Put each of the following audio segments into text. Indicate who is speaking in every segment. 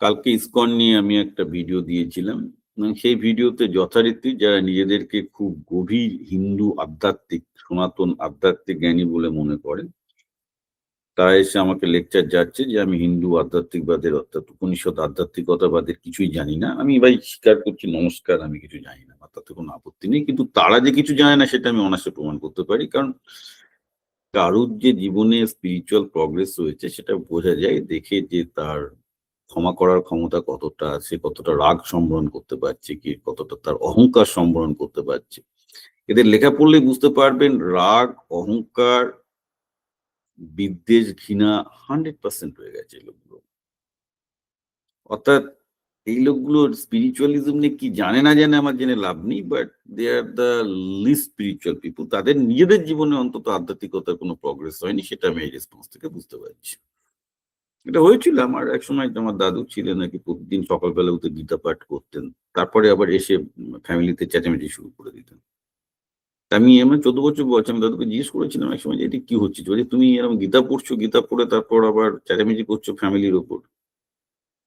Speaker 1: কালকে ইসকন নিয়ে আমি একটা ভিডিও দিয়েছিলাম। সেই ভিডিওতে যথারীতি যারা নিজেদেরকে খুব গভীর হিন্দু আধ্যাত্মিক, সনাতন আধ্যাত্মিক জ্ঞানী বলে মনে করেন তারা এসে আমাকে লেকচার যাচ্ছে যে আমি হিন্দু আধ্যাত্মিকবাদের, অর্থাৎ উপনিষদ আধ্যাত্মিকতাবাদের কিছুই জানি না। আমি ভাই স্বীকার করছি, নমস্কার, আমি কিছু জানি না তাতে কোনো আপত্তি নেই। কিন্তু তারা যে কিছু জানে না, সেটা আমি অনাসে প্রমাণ করতে পারি। কারণ কারুর যে জীবনে স্পিরিচুয়াল প্রগ্রেস হয়েছে সেটা বোঝা যায়, দেখে যে তার ক্ষমা করার ক্ষমতা কতটা আছে, কতটা রাগ সম্বরণ করতে পারছে কি, কতটা তার অহংকার সম্বরণ করতে পারছে? এদের লেখা পড়লে বুঝতে পারবেন, রাগ, অহংকার, বিদ্বেষ, ঘৃণা হান্ড্রেড পার্সেন্ট হয়ে গেছে লোকগুলো। অর্থাৎ এই লোকগুলো স্পিরিচুয়ালিজম নিয়ে কি জানে না জানে আমার জেনে লাভ নেই but they are the least spiritual people তাদের নিজেদের জীবনে অন্তত আধ্যাত্মিকতার কোনো প্রগ্রেস হয়নি, সেটা আমি এই রেসপন্স থেকে বুঝতে পারছি। এটা হয়েছিল আমার এক সময় আমার দাদু ছিলেন নাকি প্রতিদিন সকালবেলা উঠে গীতা পাঠ করতেন। তারপরে আবার এসে ফ্যামিলিতে চেঁচামেচি শুরু করে দিতেন। তা আমি আমার চোদ্দ বছর বয়স আমি দাদুকে জিজ্ঞেস করেছিলাম এক সময় যে, এটা কি হচ্ছে? যে তুমি এরকম গীতা পড়ছো, গীতা পড়ে তারপর আবার চেঁচামেচি করছ ফ্যামিলির ওপর?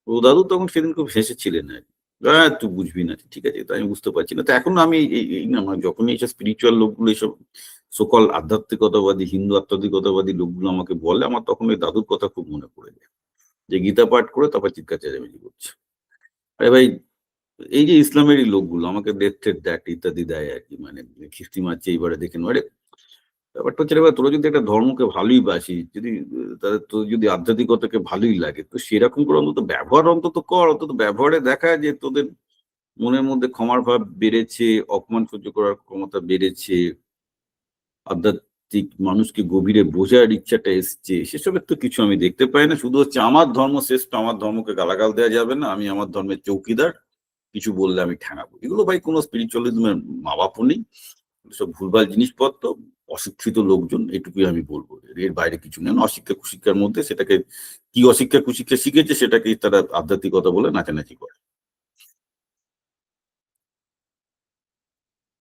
Speaker 1: ও দাদু তখন সেদিন খুব হেসেছিলেন আর কি। হ্যাঁ তুই বুঝবি না, ঠিক আছে। তাই আমি বুঝতে পারছি না। তো এখন আমি এই- না আমার যখনই এইসব স্পিরিচুয়াল লোকগুলো এইসব সকল আধ্যাত্মিকতাবাদী, হিন্দু আধ্যাত্মিকতাবাদী লোকগুলো আমাকে বলে, আমার তখন ওই দাদুর কথা খুব মনে পড়ে যায়। যে গীতা পাঠ করে তারপর চিৎকার চেঁচামেচি করছে। আরে ভাই, এই যে ইসলামের এই লোকগুলো, আমাকে টেট দ্যাট ইত্যাদি দেয় আর কি মানে খিস্তি মারছে এইবারে দেখেন আরে, ব্যাপারটা হচ্ছে এবার তোরা যদি একটা ধর্মকে ভালোই বাসি যদি তাদের তো যদি আধ্যাত্মিকতাকে ভালোই লাগে, তো সেরকম করে অন্তত ব্যবহার অন্তত কর, অন্তত ব্যবহারে দেখা যে তোদের মনের মধ্যে ক্ষমার ভাব বেড়েছে, অপমান সহ্য করার ক্ষমতা বেড়েছে আধ্যাত্মিক মানুষকে গভীরে বোঝার ইচ্ছাটা এসছে, সেসবের তো কিছু আমি দেখতে পাই না। শুধু হচ্ছে আমার ধর্ম শ্রেষ্ঠ, আমার ধর্মকে গালাগাল দেওয়া যাবে না, আমি আমার ধর্মের চৌকিদার, কিছু বললে আমি ঠেঙাবো। এগুলো ভাই কোনো স্পিরিচুয়ালিজমের মা বাপও নেই, সব ভুলভাল জিনিসপত্র, অশিক্ষিত লোকজন, এটুকুই আমি বলব। এর বাইরে কিছু নেই, অশিক্ষা কুশিক্ষার মধ্যে সেটাকে, কি অশিক্ষা কুশিক্ষা শিখেছে সেটাকে তারা আধ্যাত্মিকতা বলে নাচানাচি করে।